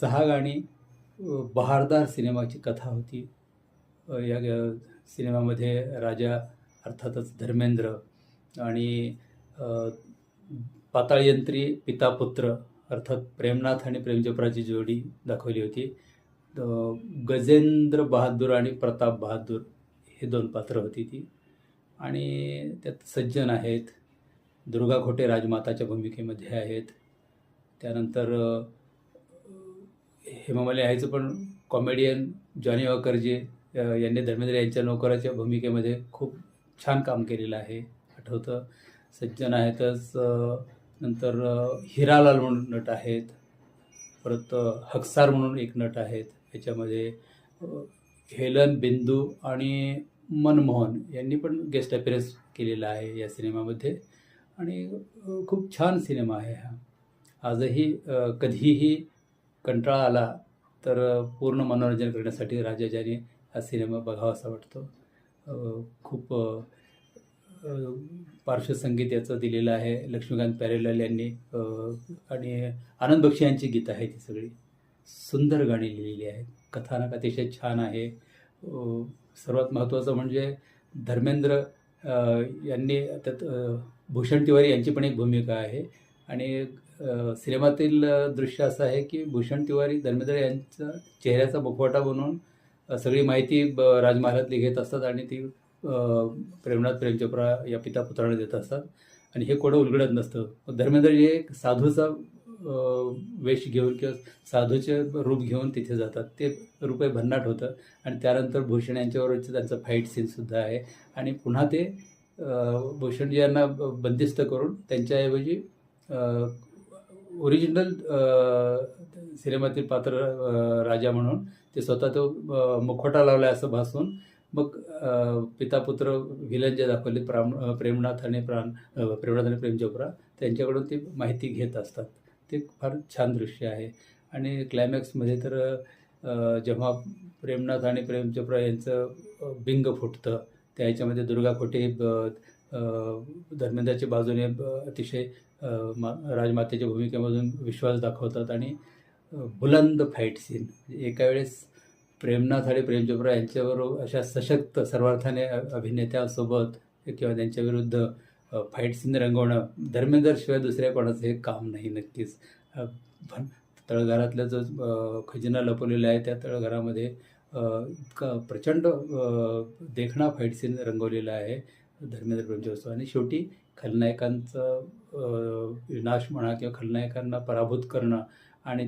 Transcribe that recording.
सहा गाणी बहारदार सिनेमाची कथा होती. या सिनेमामध्ये राजा अर्थातच धर्मेंद्र आणि पाताळयंत्री पिता पुत्र अर्थात प्रेमनाथ आणि प्रेमजपराची जोडी दाखवली होती. गजेंद्र बहादूर आणि प्रताप बहादूर हे दोन पात्र होती ती. आणि त्यात सज्जन आहेत. दुर्गा खोटे राजमाताच्या भूमिकेमध्ये आहेत. त्यानंतर हेमामाली आहेचं पण कॉमेडियन जॉनी वॉकरजी यांनी धर्मेंद्र यांच्या नोकराच्या भूमिकेमध्ये खूप छान काम केलेलं आहे. आठवतं सज्जन आहेतच नंतर हिरालाल म्हणून नट आहेत परत हक्सार म्हणून एक नट आहेत. याच्यामध्ये हेलन बिंदू आणि मनमोहन यांनी पण गेस्ट अपिअरन्स केलेला आहे या सिनेमामध्ये. आणि खूप छान सिनेमा आहे हा. आजही कधीही कंटाळा आला तर पूर्ण मनोरंजन करण्यासाठी राजाजानी हा सिनेमा बघावासा वाटतो. खूप पार्श्वसंगीत याचं दिलेलं आहे. लक्ष्मीकांत प्यारेलाल यांनी आणि आनंद बक्षी यांची गीतं आहेत ती सगळी. सुंदर गाणी लिहिलेली आहेत. कथानक अतिशय छान आहे. सर्वात महत्त्वाचं म्हणजे धर्मेंद्र यांनी त्यात भूषण तिवारी यांची पण एक भूमिका आहे. आणि सिनेमातील दृश्य असं आहे की भूषण तिवारी धर्मेंद्र यांचा चेहऱ्याचा मुखवटा बनवून सगळी माहिती ब राजमहालातली घेत असतात आणि ती प्रेमनाथ प्रेम चोप्रा या पिता पुत्राला देत असतात. आणि हे कोणं उलगडत नसतं. धर्मेंद्र हे एक साधूचा वेश घेऊन किंवा साधूचे रूप घेऊन तिथे जातात. ते रूप भन्नाट होतं. आणि त्यानंतर भूषण यांच्याबरोबरचं त्यांचं फाईट सीनसुद्धा आहे. आणि पुन्हा ते भूषणजी यांना ब- बंदिस्त करून त्यांच्याऐवजी ओरिजिनल सिनेमातील पात्र राजा म्हणून ते स्वतः तो मुखवटा लावला असं भासून मग पिता पुत्र व्हिलन जे दाखवले प्राम प्रेमनाथ आणि प्राण प्रेमनाथ आणि प्रेम चोप्रा त्यांच्याकडून ते माहिती घेत असतात. ते फार छान दृश्य आहे. आणि क्लायमॅक्समध्ये तर जेव्हा प्रेमनाथ आणि प्रेम चोप्रा यांचं बिंग फुटतं त्या ह्याच्यामध्ये दुर्गा खोटे ब- धर्मेंद्रच्या बाजूने अतिशय मा राजमातेच्या भूमिकेमधून विश्वास दाखवतात आणि बुलंद फाईट सीन म्हणजे एका वेळेस प्रेमनाथ आणि प्रेम चोप्रा यांच्याबरोबर अशा सशक्त सर्वार्थाने अभिनेत्यासोबत किंवा त्यांच्याविरुद्ध फाईट सीन रंगवणं धर्मेंद्रशिवाय दुसऱ्या कोणाचं हे काम नाही नक्कीच. पण तळघरातला जो खजिना लपवलेला आहे त्या तळघरामध्ये इतका प्रचंड देखणा फाईट सीन रंगवलेला आहे धर्मेंद्र प्रेमचोत्सव आणि शेवटी खलनायकांचं विनाश म्हणा किंवा खलनायकांना पराभूत करणं आणि त्या